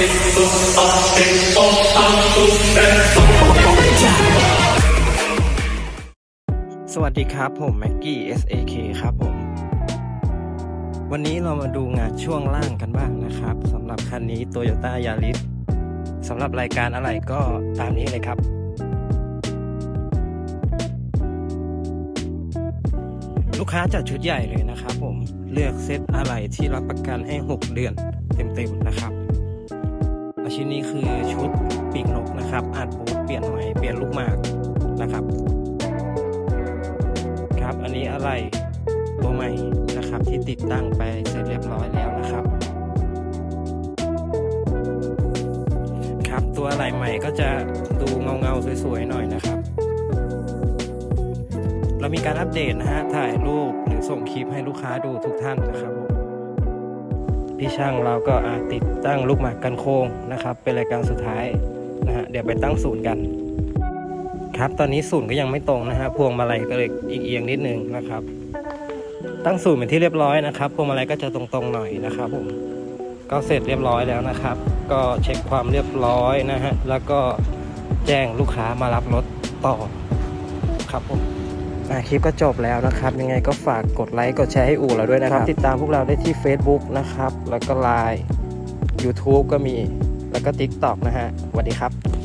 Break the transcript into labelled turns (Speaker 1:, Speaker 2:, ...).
Speaker 1: สวัสดีครับผมแม็กกี้ SAK ครับผม วันนี้เรามาดูงานช่วงล่างกันบ้างนะครับสำหรับคันนี้ Toyota Yaris สำหรับรายการอะไรก็ตามนี้เลยครับลูกค้าจัดชุดใหญ่เลยนะครับผม เลือกเซตอะไรที่รับประกันให้ 6 เดือนเต็มๆนะครับ และชิ้นนี้คือชุดปีกนกนะครับอาดบูทเปลี่ยนใหม่เปลี่ยนลูกหมากนะครับ ครับอันนี้อะไรตัวใหม่นะครับที่ติดตั้งไปเสร็จเรียบร้อยแล้วนะครับ ครับตัวอะไรใหม่ก็จะดูเงาเงาสวยๆหน่อยนะครับ เรามีการอัปเดตนะฮะถ่ายรูปหรือส่งคลิปให้ลูกค้าดูทุกท่านนะครับผม พี่ช่างเราก็ติดตั้งลูกหมากกันโค้งนะครับ เป็นรายการสุดท้ายนะฮะเดี๋ยวไปตั้งศูนย์กัน ครับตอนนี้ศูนย์ก็ยังไม่ตรงนะฮะพวงมาลัยก็เลยอีกเอียงนิดนึงนะครับ ตั้งศูนย์เป็นที่เรียบร้อยนะครับพวงมาลัยก็จะตรงๆหน่อยนะครับผมก็เสร็จเรียบร้อยแล้วนะครับ ก็เช็คความเรียบร้อยนะฮะแล้วก็แจ้งลูกค้ามารับรถต่อครับผม คลิปก็จบแล้วนะครับ ยังไงก็ฝากกดไลค์กดแชร์ให้อู่เราด้วยนะครับ ติดตามพวกเราได้ที่ Facebook นะครับ แล้วก็ Line YouTube ก็มีแล้วก็ TikTok นะฮะสวัสดีครับ